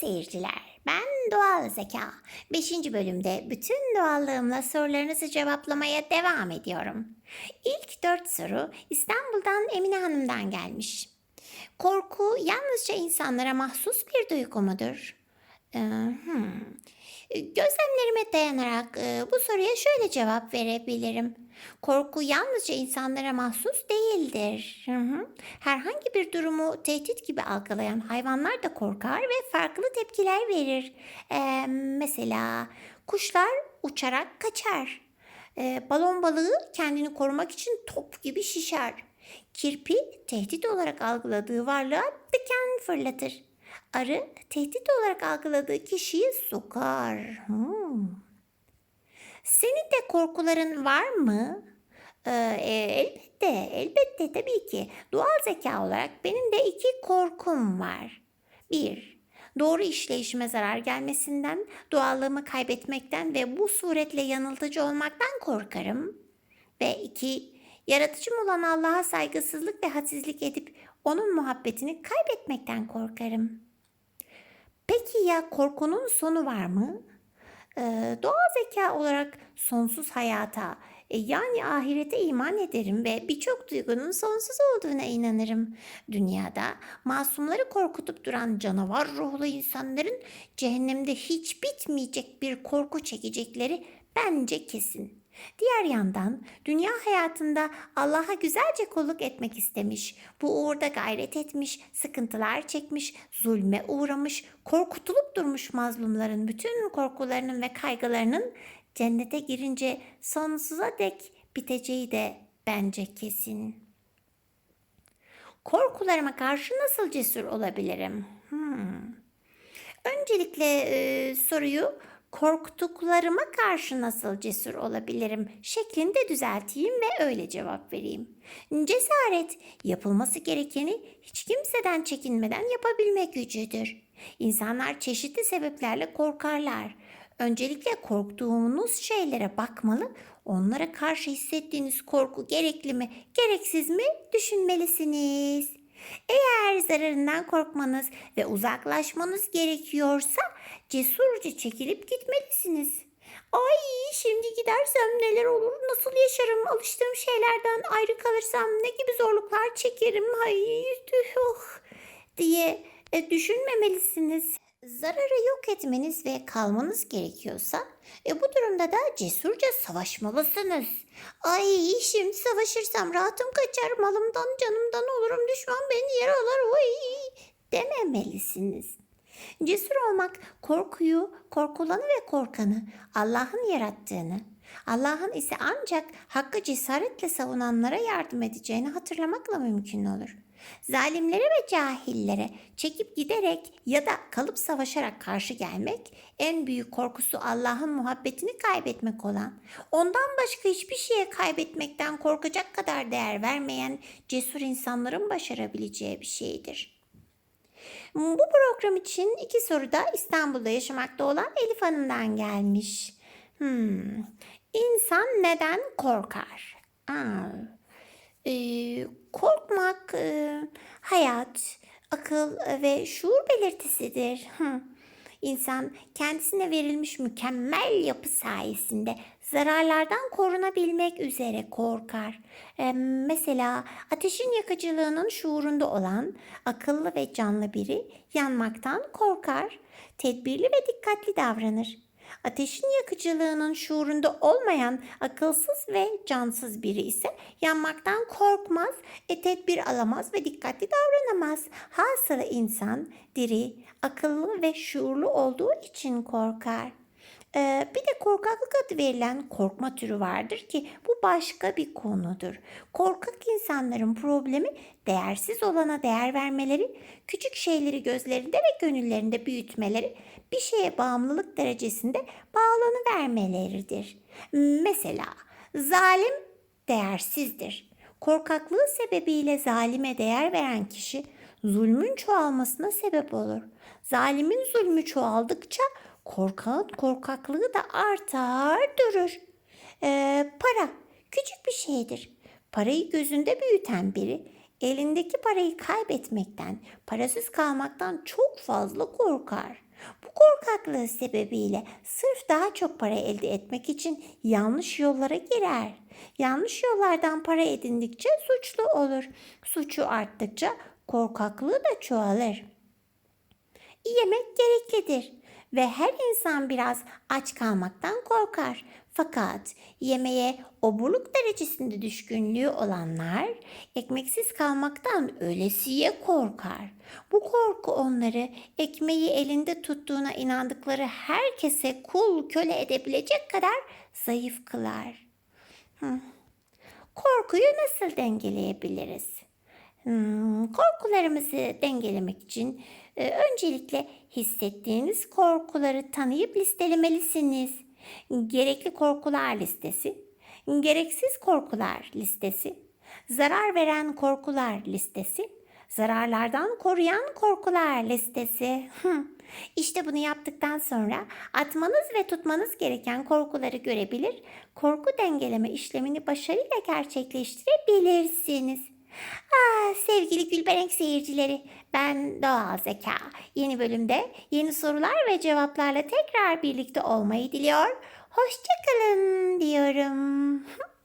seyirciler, ben Doğal Zeka. 5. bölümde bütün doğallığımla sorularınızı cevaplamaya devam ediyorum. İlk 4 soru İstanbul'dan Emine Hanım'dan gelmiş. Korku yalnızca insanlara mahsus bir duygu mudur? Ee, hmm. Gözlemlerime dayanarak e, bu soruya şöyle cevap verebilirim. Korku yalnızca insanlara mahsus değildir. Herhangi bir durumu tehdit gibi algılayan hayvanlar da korkar ve farklı tepkiler verir. Ee, mesela kuşlar uçarak kaçar. Ee, balon balığı kendini korumak için top gibi şişer. Kirpi tehdit olarak algıladığı varlığa diken fırlatır. Arı tehdit olarak algıladığı kişiyi sokar. Hmm. Senin de korkuların var mı? Ee, e, elbette, elbette tabii ki. Doğal zeka olarak benim de iki korkum var. Bir, doğru işleyişime zarar gelmesinden, doğallığımı kaybetmekten ve bu suretle yanıltıcı olmaktan korkarım. Ve iki, yaratıcım olan Allah'a saygısızlık ve hadsizlik edip onun muhabbetini kaybetmekten korkarım. Peki ya korkunun sonu var mı? Ee, doğal zeka olarak sonsuz hayata e, yani ahirete iman ederim ve birçok duygunun sonsuz olduğuna inanırım. Dünyada masumları korkutup duran canavar ruhlu insanların cehennemde hiç bitmeyecek bir korku çekecekleri bence kesin. Diğer yandan dünya hayatında Allah'a güzelce kulluk etmek istemiş, bu uğurda gayret etmiş, sıkıntılar çekmiş, zulme uğramış, korkutulup durmuş mazlumların bütün korkularının ve kaygılarının cennete girince sonsuza dek biteceği de bence kesin. Korkularıma karşı nasıl cesur olabilirim? Hmm. Öncelikle e, soruyu korktuklarıma karşı nasıl cesur olabilirim şeklinde düzelteyim ve öyle cevap vereyim. Cesaret yapılması gerekeni hiç kimseden çekinmeden yapabilme gücüdür. İnsanlar çeşitli sebeplerle korkarlar. Öncelikle korktuğunuz şeylere bakmalı, onlara karşı hissettiğiniz korku gerekli mi, gereksiz mi düşünmelisiniz. Eğer zararından korkmanız ve uzaklaşmanız gerekiyorsa cesurca çekilip gitmelisiniz. Ay şimdi gidersem neler olur, nasıl yaşarım, alıştığım şeylerden ayrı kalırsam ne gibi zorluklar çekerim, ay tüh, oh, diye e, düşünmemelisiniz. Zararı yok etmeniz ve kalmanız gerekiyorsa e, bu durumda da cesurca savaşmalısınız. Ay şimdi savaşırsam rahatım kaçar malımdan canımdan olurum düşman beni yer alır oy dememelisiniz. Cesur olmak korkuyu, korkulanı ve korkanı Allah'ın yarattığını, Allah'ın ise ancak hakkı cesaretle savunanlara yardım edeceğini hatırlamakla mümkün olur. Zalimlere ve cahillere çekip giderek ya da kalıp savaşarak karşı gelmek en büyük korkusu Allah'ın muhabbetini kaybetmek olan, ondan başka hiçbir şeye kaybetmekten korkacak kadar değer vermeyen cesur insanların başarabileceği bir şeydir. Bu program için iki soru da İstanbul'da yaşamakta olan Elif Hanım'dan gelmiş. Hmm. İnsan neden korkar? Aa, ee, korkmak e, hayat, akıl ve şuur belirtisidir. Hı. İnsan kendisine verilmiş mükemmel yapı sayesinde zararlardan korunabilmek üzere korkar. Ee, mesela ateşin yakıcılığının şuurunda olan akıllı ve canlı biri yanmaktan korkar, tedbirli ve dikkatli davranır. Ateşin yakıcılığının şuurunda olmayan akılsız ve cansız biri ise yanmaktan korkmaz, e tedbir alamaz ve dikkatli davranamaz. Hasılı insan diri, akıllı ve şuurlu olduğu için korkar. Ee, bir de korkaklık adı verilen korkma türü vardır ki bu başka bir konudur. Korkak insanların problemi değersiz olana değer vermeleri, küçük şeyleri gözlerinde ve gönüllerinde büyütmeleri, bir şeye bağımlılık derecesinde bağlanı vermeleridir. Mesela zalim değersizdir. Korkaklığı sebebiyle zalime değer veren kişi zulmün çoğalmasına sebep olur. Zalimin zulmü çoğaldıkça korkağın korkaklığı da artar durur. Ee, para küçük bir şeydir. Parayı gözünde büyüten biri elindeki parayı kaybetmekten, parasız kalmaktan çok fazla korkar. Bu korkaklığı sebebiyle sırf daha çok para elde etmek için yanlış yollara girer. Yanlış yollardan para edindikçe suçlu olur. Suçu arttıkça korkaklığı da çoğalır. Yemek gereklidir ve her insan biraz aç kalmaktan korkar. Fakat yemeğe oburluk derecesinde düşkünlüğü olanlar ekmeksiz kalmaktan ölesiye korkar. Bu korku onları ekmeği elinde tuttuğuna inandıkları herkese kul köle edebilecek kadar zayıf kılar. Hı. Korkuyu nasıl dengeleyebiliriz? Hmm, korkularımızı dengelemek için öncelikle hissettiğiniz korkuları tanıyıp listelemelisiniz. Gerekli korkular listesi, gereksiz korkular listesi, zarar veren korkular listesi, zararlardan koruyan korkular listesi. İşte bunu yaptıktan sonra atmanız ve tutmanız gereken korkuları görebilir, korku dengeleme işlemini başarıyla gerçekleştirebilirsiniz. Ah, sevgili Gülbenek seyircileri, ben Doğal Zeka. Yeni bölümde yeni sorular ve cevaplarla tekrar birlikte olmayı diliyor. Hoşçakalın diyorum.